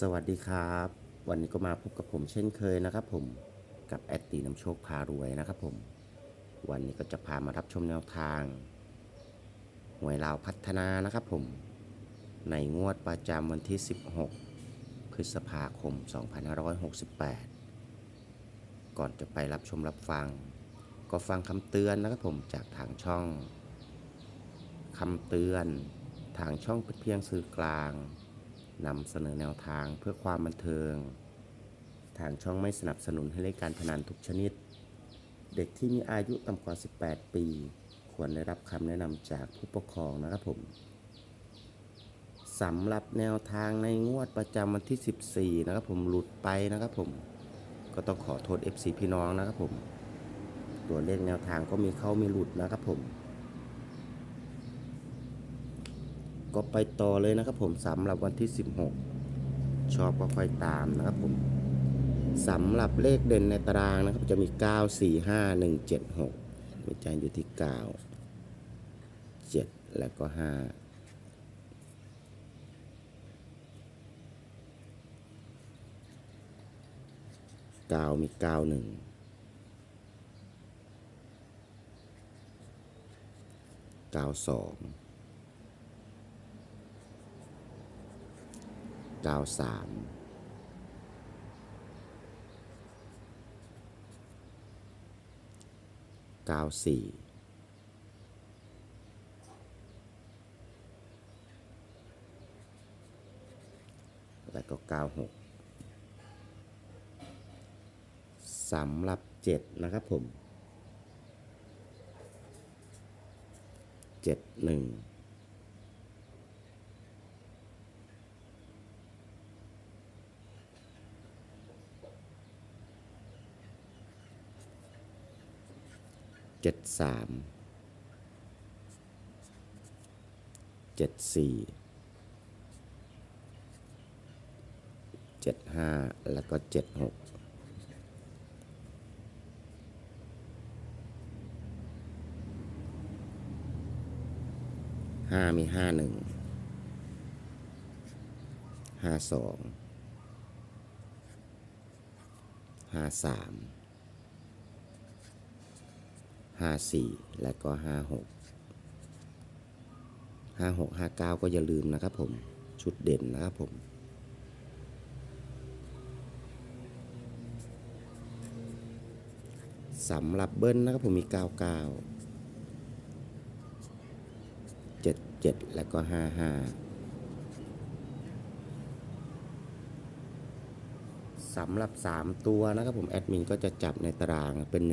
สวัสดีครับ วันนี้ก็มาพบกับผมเช่นเคยนะครับผมกับแอดตีน้ำโชคพารวยนะครับผม วันนี้ก็จะพามารับชมแนวทางหวยลาวพัฒนานะครับผม ในงวดประจำวันที่ 16 พฤษภาคม 2568 ก่อนจะไปรับชมรับฟัง ก็ฟังคำเตือนนะครับผมจากทางช่องคำเตือน ทางช่องเป็นเพียงสื่อกลาง นำเสนอแนวทางเพื่อความบันเทิง ทางช่องไม่สนับสนุนให้เล่นการพนันทุกชนิด เด็กที่มีอายุต่ำกว่า 18 ปี ควรได้รับคำแนะนำจากผู้ปกครองนะครับผมสำหรับแนวทางในงวดประจำวันที่ 14 นะครับผมหลุดไปนะครับผมก็ต้องขอโทษ FC พี่น้องนะครับผม ตัวเลขแนวทางก็มีเข้ามีหลุดนะครับผม ก็ไปต่อเลยนะครับผมสำหรับวันที่ 16 ชอบก็ค่อยตามนะครับผมสำหรับเลขเด่นในตารางนะครับ จะมี 9 4 5 1 7 6มีใจอยู่ที่ 9 7 แล้วก็5 9มี9 1 9 2เก้าสองามเก้าสี่แล้วก็เก้าหกสำหรับเจ็ดนะครับผมเจ็ดหนึ่ง เจ็ดสามเจ็ดสี่เจ็ดห้าแล้วก็เจ็ดหกห้ามีห้าหนึ่งห้าสองห้าสาม ห้าสี่และก็ห้าหกห้าหกห้าเก้าก็อย่าลืมนะครับผมชุดเด่นนะครับผมสำหรับเบิ้ลนะครับผมมีเก้าเก้าเจ็ดเจ็ดแล้วก็ห้าห้าสำหรับสามตัวนะครับผมแอดมินก็จะจับในตารางเป็นห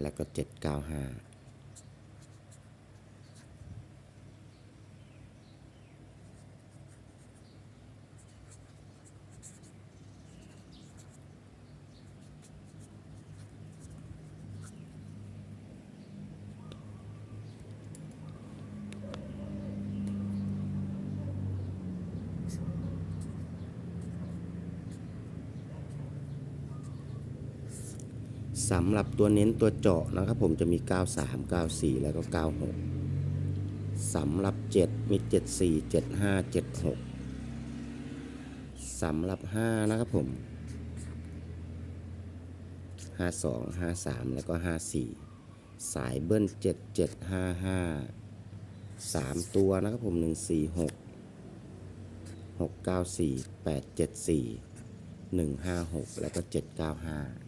แปดเจ็ดสี่แปดห้าสามหาหกแล้วก็ 795 สำหรับตัวเน้นตัวเจาะนะครับผมจะมี 93 94 แล้วก็ 96สำหรับ 7 มี 74 75 76สำหรับ 5 นะครับผม 52 53 แล้วก็ 54 สายเบิ้ล 7755 3 ตัวนะครับผม 146 694 874 156 แล้วก็ 795